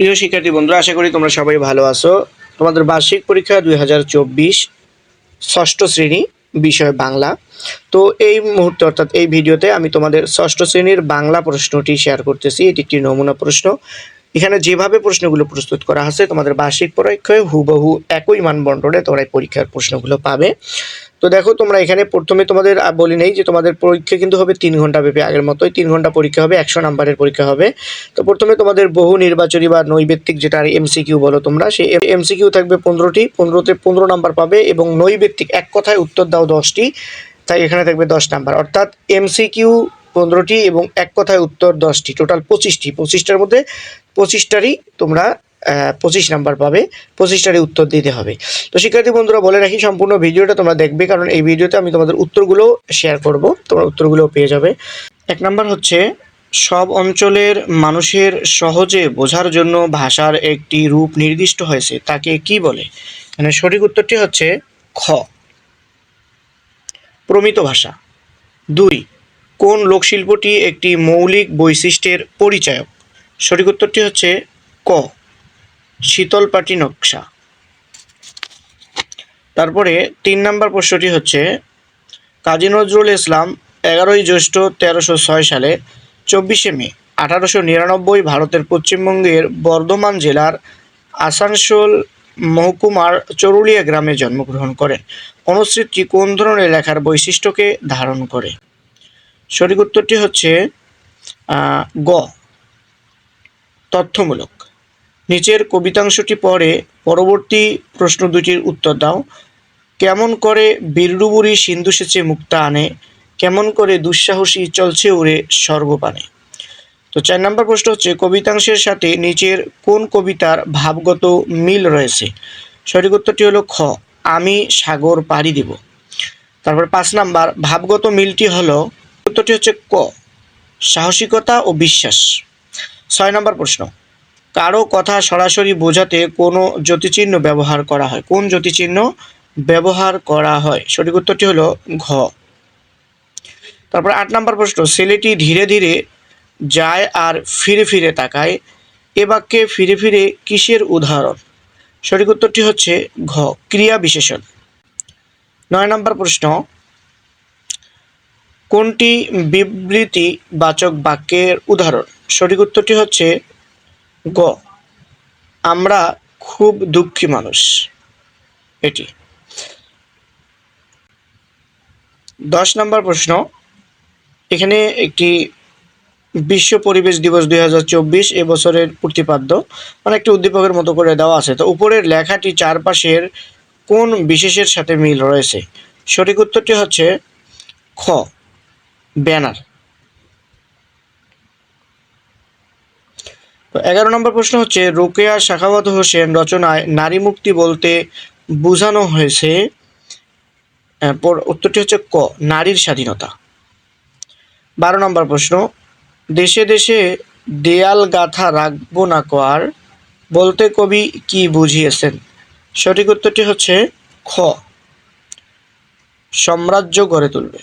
প্রিয় শিক্ষার্থী বন্ধুরা, আশা করি তোমরা সবাই ভালো আছো। তোমাদের বার্ষিক পরীক্ষা দুই হাজার চব্বিশ ষষ্ঠ শ্রেণি বিষয় বাংলা। তো এই মুহূর্তে অর্থাৎ এই ভিডিওতে আমি তোমাদের ষষ্ঠ শ্রেণির বাংলা প্রশ্নটি শেয়ার করতেছি। এটি একটি নমুনা প্রশ্ন। এখানে যেভাবে প্রশ্নগুলো প্রস্তুত করা আছে তোমাদের বার্ষিক পরীক্ষায় হুবহু একই মানবন্টনে তোমরা পরীক্ষার প্রশ্নগুলো পাবে। তো দেখো, তোমরা এখানে প্রথমে তোমাদের বলি নেই যে তোমাদের পরীক্ষা কিন্তু হবে তিন ঘণ্টা ব্যাপী আগের মতোই। তিন ঘণ্টা পরীক্ষা হবে, একশো নাম্বারের পরীক্ষা হবে। তো প্রথমে তোমাদের বহু নির্বাচনী বা নৈবেত্তিক যেটা এমসিকিউ বলো তোমরা, সেই এমসিকিউ থাকবে পনেরোটি। পনেরোতে পনেরো নাম্বার পাবে এবং নৈবেত্তিক এক কথায় উত্তর দাও দশটি, তাই এখানে থাকবে দশ নাম্বার। অর্থাৎ এমসিকিউ পনেরোটি এবং এক কথায় উত্তর দশটি, টোটাল পঁচিশটি। পঁচিশটার মধ্যে পঁচিশটারই তোমরা পঁচিশ নাম্বার পাবে, পঁচিশটারই উত্তর দিতে হবে। তো শিক্ষার্থী বন্ধুরা, বলে রাখি সম্পূর্ণ ভিডিওটা তোমরা দেখবে, কারণ এই ভিডিওতে আমি তোমাদের উত্তরগুলো শেয়ার করব, তোমরা উত্তরগুলো পেয়ে যাবে। এক নাম্বার হচ্ছে, সব অঞ্চলের মানুষের সহজে বোঝার জন্য ভাষার একটি রূপ নির্দিষ্ট হয়েছে, তাকে কি বলে? মানে সঠিক উত্তরটি হচ্ছে, খ। প্রমিত ভাষা। দুই কোন লোকশিল্পটি একটি মৌলিক বৈশিষ্ট্যের পরিচায়ক? সঠিক উত্তরটি হচ্ছে ক, শীতলপাটি নকশা। তারপরে তিন নম্বর প্রশ্নটি হচ্ছে, কাজী নজরুল ইসলাম এগারোই জ্যৈষ্ঠ তেরোশো ছয় সালে চব্বিশে মে আঠারোশো নিরানব্বই ভারতের পশ্চিমবঙ্গের বর্ধমান জেলার আসানসোল মহকুমার চরুলিয়া গ্রামে জন্মগ্রহণ করেন। অনুচ্ছেদটি কোন ধরনের লেখার বৈশিষ্ট্যকে ধারণ করে? সঠিক উত্তরটি হচ্ছে গ, তথ্যমূলক। নিচের কবিতাংশটি পড়ে পরবর্তী প্রশ্ন দুটির উত্তর দাও। কেমন করে বীরডুবুরি সিন্ধু সেচে মুক্তা আনে? কেমন করে দুঃসাহসী চলছে উড়ে সর্বপানে তো চার নম্বর প্রশ্ন হচ্ছে, কবিতাংশের সাথে নিচের কোন কবিতার ভাবগত মিল রয়েছে? সঠিক উত্তরটি হলো খ, আমি সাগর পাড়ি দিব। তারপর পাঁচ নাম্বার, ভাবগত মিলটি হলো উত্তরটি হচ্ছে ক। সাহসিকতা ও বিশ্বাস। ছয় নম্বর প্রশ্ন। কারও কথা সরাসরি বোঝাতে কোনো জ্যোতিচিহ্ন ব্যবহার করা হয়? কোন জ্যোতিচিহ্ন ব্যবহার করা হয়? সঠিক উত্তরটি হলো ঘ। তারপর আট নম্বর প্রশ্ন। ছেলেটি ধীরে ধীরে যায় আর ফিরে ফিরে তাকায়। এ বাক্যে ফিরে ফিরে কিসের উদাহরণ? সঠিক উত্তরটি হচ্ছে ঘ, ক্রিয়া বিশেষণ। নয় নম্বর প্রশ্ন। কোনটি বিবৃতি বাচক বাক্যের উদাহরণ? সঠিক উত্তরটি হচ্ছে গ। আমরা খুব দুঃখী মানুষ। এটি। দশ নম্বর প্রশ্ন। এখানে একটি বিশ্ব পরিবেশ দিবস দুই হাজার চব্বিশ এবছরের প্রতিপাদ্য। মানে একটি উদ্দীপকের মতো করে দেওয়া আছে। তো উপরের লেখাটি চারপাশের কোন বিশেষের সাথে মিল রয়েছে? সঠিক উত্তরটি হচ্ছে খ। ব্যানার। তো এগারো নম্বর প্রশ্ন হচ্ছে, রোকেয়া শাখাওয়াত হোসেন রচনায় নারী মুক্তি বলতে বোঝানো হয়েছে। উত্তরটি হচ্ছে ক, নারীর স্বাধীনতা। বারো নম্বর প্রশ্ন, দেশে দেশে দেয়াল গাথা রাখব না কর, বলতে কবি কি বুঝিয়েছেন? সঠিক উত্তরটি হচ্ছে খ। সাম্রাজ্য গড়ে তুলবে।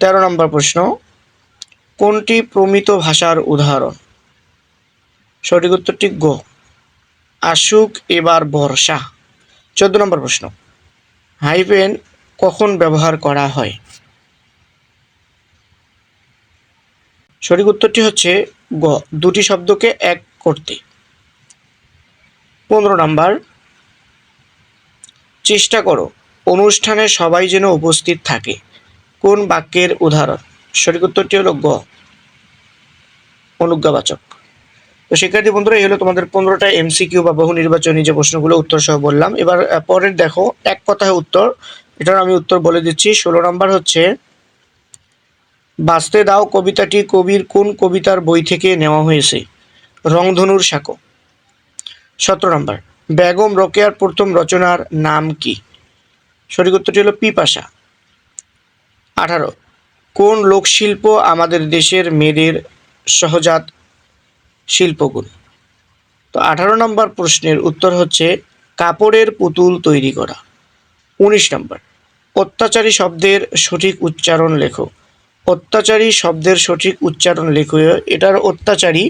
তেরো নম্বর প্রশ্ন, কোনটি প্রমিত ভাষার উদাহরণ? সঠিক উত্তরটি গ। আসুক এবার বর্ষা। চোদ্দ নম্বর প্রশ্ন হাইফেন কখন ব্যবহার করা হয়? সঠিক উত্তরটি হচ্ছে গ, দুটি শব্দকে এক করতে। পনেরো নাম্বার, চেষ্টা করো, অনুষ্ঠানে সবাই যেন উপস্থিত থাকে। কোন বাক্যের উদাহরণ? সঠিক উত্তরটি হলো গ। অনুজ্ঞাবাচক। তো শিক্ষার্থী বন্ধুরা, এই হলো তোমাদের পনেরোটা এমসিকিউ বা বহু নির্বাচনী যে প্রশ্নগুলো উত্তর সহ বললাম। এবার পরের দেখো, এক কথায় উত্তর। এটার আমি উত্তর বলে দিচ্ছি। ষোলো নম্বর হচ্ছে, বাঁচতে দাও কবিতাটি, কবির কোন কবিতার বই থেকে নেওয়া হয়েছে? রংধনুর সাঁকো। সতেরো নম্বর, বেগম রোকেয়ার প্রথম রচনার নাম কি? সঠিক উত্তরটি হলো পিপাসা। আঠারো। কোন লোকশিল্প আমাদের দেশের মেয়েদের সহজাত শিল্পগুণ তো আঠারো নম্বর প্রশ্নের উত্তর হচ্ছে কাপড়ের পুতুল তৈরি করা। উনিশ নম্বর, অত্যাচারী শব্দের সঠিক উচ্চারণ লেখো। অত্যাচারী শব্দের সঠিক উচ্চারণ লেখো। এটার অত্যাচারী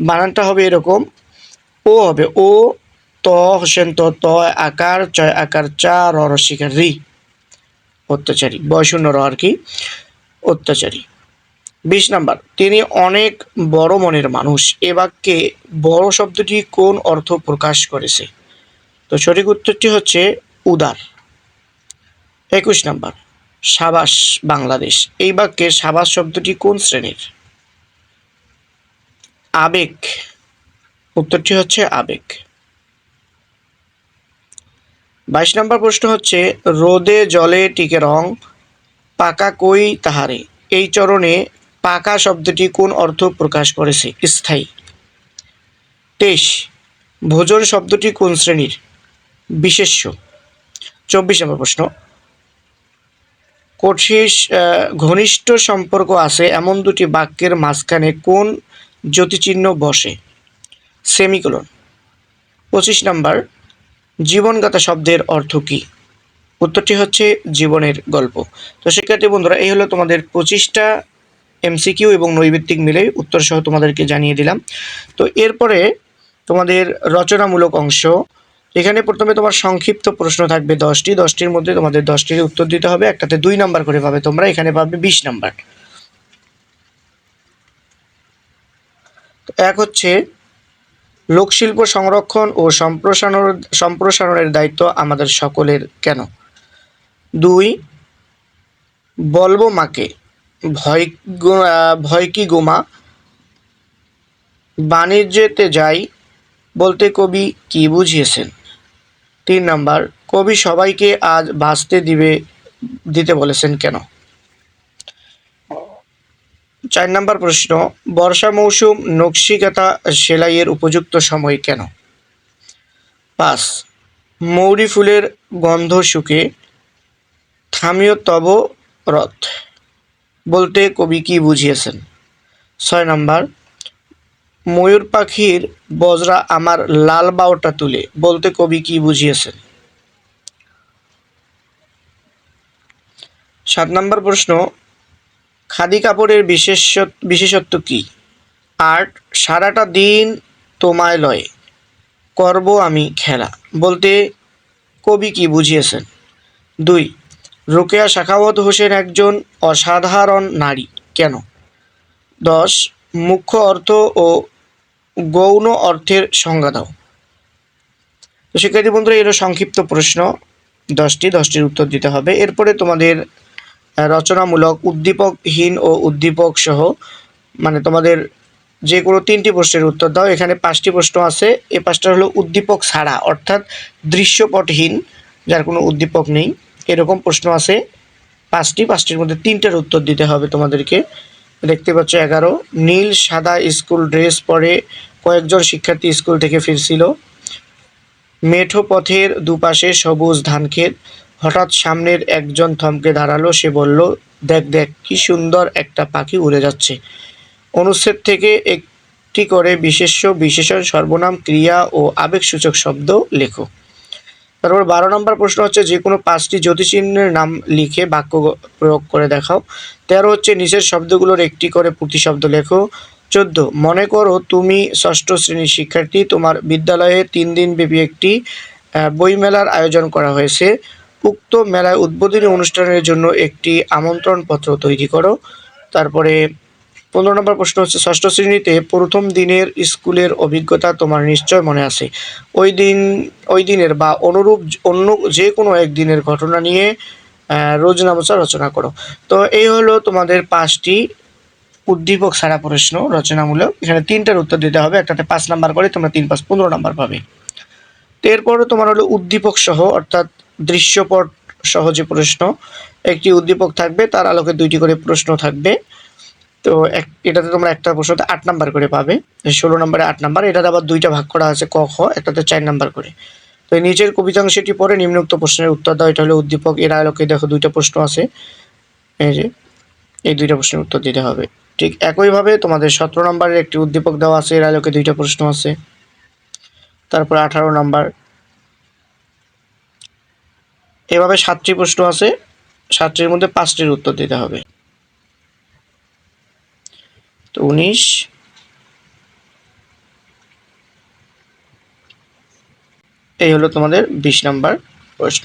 বানানটা হবে এরকম, ও হবে ও, ত হোসেন ত আকার চয় আকার, চা, র রি। অত্যাচারী বয়শূন্য র আর কি, অত্যাচারী। বিশ নাম্বার, তিনি অনেক বড় মনের মানুষ। এ বাক্যে বড় শব্দটি কোন অর্থ প্রকাশ করেছে? তো সঠিক উত্তরটি হচ্ছে উদার। একুশ নাম্বার, সাবাস বাংলাদেশ। এই বাক্যে সাবাস শব্দটি কোন শ্রেণির? আবেগ। উত্তরটি হচ্ছে আবেগ। বাইশ নম্বর প্রশ্ন হচ্ছে, রোদে জলে টিকে রং, পাকা কই তাহারে? এই চরণে পাকা শব্দটি কোন অর্থ প্রকাশ করেছে? স্থায়ী। তেইশ, ভোজন শব্দটি কোন শ্রেণির? বিশেষ্য। চব্বিশ নম্বর প্রশ্ন। কঠিস ঘনিষ্ঠ সম্পর্ক আছে এমন দুটি বাক্যের মাঝখানে কোন জ্যোতিচিহ্ন বসে? সেমিকোলন। পঁচিশ নাম্বার জীবনগাথা শব্দের অর্থ কী? উত্তরটি হচ্ছে জীবনের গল্প। তো শিক্ষার্থী বন্ধুরা, এই হলো তোমাদের পঁচিশটা এমসিকিউ এবং নৈবিত্তিক মিলে উত্তর সহ তোমাদেরকে জানিয়ে দিলাম। তো এরপরে তোমাদের রচনামূলক অংশ। এখানে প্রথমে তোমার সংক্ষিপ্ত প্রশ্ন থাকবে দশটি। দশটির মধ্যে তোমাদের দশটির উত্তর দিতে হবে। একটাতে দুই নাম্বার করে পাবে তোমরা, এখানে পাবে বিশ নাম্বার। এক হচ্ছে লোকশিল্প সংরক্ষণ ও সম্প্রসারণ, সম্প্রসারণের দায়িত্ব আমাদের সকলের কেন? দুই, বলব মাকে, ভয় ভয় কি গোমা বাণিজ্যেতে যাই বলতে কবি কি বুঝিয়েছেন? তিন নাম্বার, কবি সবাইকে আজ বাঁচতে দিবে, দিতে বলেছেন কেন? চার নাম্বার প্রশ্ন, বর্ষা মৌসুম নকশিকাতা সেলাইয়ের উপযুক্ত সময় কেন? পাঁচ, মৌরি ফুলের গন্ধ শুকে থামিও তব রথ বলতে কবি কি বুঝিয়েছেন? ছয় নাম্বার, ময়ূর পাখির বজরা আমার লাল বাউটা তুলে বলতে কবি কি বুঝিয়েছেন? সাত নম্বর প্রশ্ন খাদি কাপড়ের বিশেষ বিশেষত্ব কি? আর্ট সারাটা দিন তোমায় লয় করব আমি খেলা। বলতে কবি কি বুঝিয়েছেন? দুই, রোকেয়া শাখাওয়াত হোসেন একজন অসাধারণ নারী। কেন? দশ, মুখ্য অর্থ ও গৌণ অর্থের সংজ্ঞা দাও। তো শিক্ষার্থী বন্ধুরা এর সংক্ষিপ্ত প্রশ্ন। দশটি, দশটির উত্তর দিতে হবে। এরপরে তোমাদের রচনামূলক, উদ্দীপকহীন ও উদ্দীপক সহ মানে তোমাদের যে কোনো তিনটি প্রশ্নের উত্তর দাও। এখানে পাঁচটি প্রশ্ন আছে। এই পাঁচটা হলো উদ্দীপক ছাড়া, অর্থাৎ দৃশ্যপটহীন, যার কোনো উদ্দীপক নেই। এরকম প্রশ্ন আছে। পাঁচটি, পাঁচটির মধ্যে তিনটার উত্তর দিতে হবে তোমাদেরকে। দেখতে পাচ্ছ এগারো। নীল সাদা স্কুল ড্রেস পরে কয়েকজন শিক্ষার্থী স্কুল থেকে ফিরছিল। মেঠো পথের দুপাশে সবুজ ধানক্ষেত। হঠাৎ সামনের একজন থমকে দাঁড়াল, সে বলল, দেখ দেখ, কি সুন্দর একটা পাখি উড়ে যাচ্ছে। অনুচ্ছেদ থেকে একটি করে বিশেষ্য, বিশেষণ, সর্বনাম, ক্রিয়া ও আবেগসূচক শব্দ লেখো। তারপর বারো নম্বর প্রশ্ন হচ্ছে, যে কোনো পাঁচটি জ্যোতিচিহ্নের নাম লিখে বাক্য প্রয়োগ করে দেখাও। তেরো হচ্ছে, নিচের শব্দগুলোর একটি করে প্রতিশব্দ লেখো। চোদ্দ, মনে করো তুমি ষষ্ঠ শ্রেণির শিক্ষার্থী, তোমার বিদ্যালয়ে তিন দিন ব্যাপী একটি বইমেলার আয়োজন করা হয়েছে। উক্ত মেলায় উদ্বোধনী অনুষ্ঠানের জন্য একটি আমন্ত্রণপত্র তৈরি করো। তারপরে পনেরো নম্বর প্রশ্ন হচ্ছে, ষষ্ঠ শ্রেণীতে প্রথম দিনের স্কুলের অভিজ্ঞতা তোমার নিশ্চয় মনে আছে। ওই দিন, ওই দিনের বা অনুরূপ অন্য যে কোনো একদিনের ঘটনা নিয়ে রোজনামচা রচনা করো। তো এই হলো তোমাদের পাঁচটি উদ্দীপক সারা প্রশ্ন রচনামূলক। এখানে তিনটার উত্তর দিতে হবে, একটাতে পাঁচ নাম্বার করে তোমরা তিন পাঁচ পনেরো নাম্বার পাবে। তো এরপরে তোমার হলো উদ্দীপক সহ, অর্থাৎ দৃশ্যপট সহজে প্রশ্ন। একটি উদ্দীপক থাকবে, তার আলোকে দুইটি করে প্রশ্ন থাকবে। তো এক, এটাতে তোমরা একটা প্রশ্নতে আট নাম্বার করে পাবে। ষোলো নম্বরে আট নাম্বার, এটাতে আবার দুইটা ভাগ করা আছে ক, খ, একটাতে চার নাম্বার করে। তো নিচের কবিতাংশটি পরে নিম্নোক্ত প্রশ্নের উত্তর দাও, এটা হলো উদ্দীপক, এর আলোকে দেখো দুইটা প্রশ্ন আছে। এই যে, এই দুইটা প্রশ্নের উত্তর দিতে হবে। ঠিক একইভাবে তোমাদের সতেরো নম্বরের একটি উদ্দীপক দেওয়া আছে, এর আলোকে দুইটা প্রশ্ন আছে। তারপর আঠারো নাম্বার এভাবে সাতটি প্রশ্ন আছে। সাতটির মধ্যে পাঁচটির উত্তর দিতে হবে। তো উনিশ। এই হলো তোমাদের বিশ নাম্বার প্রশ্ন।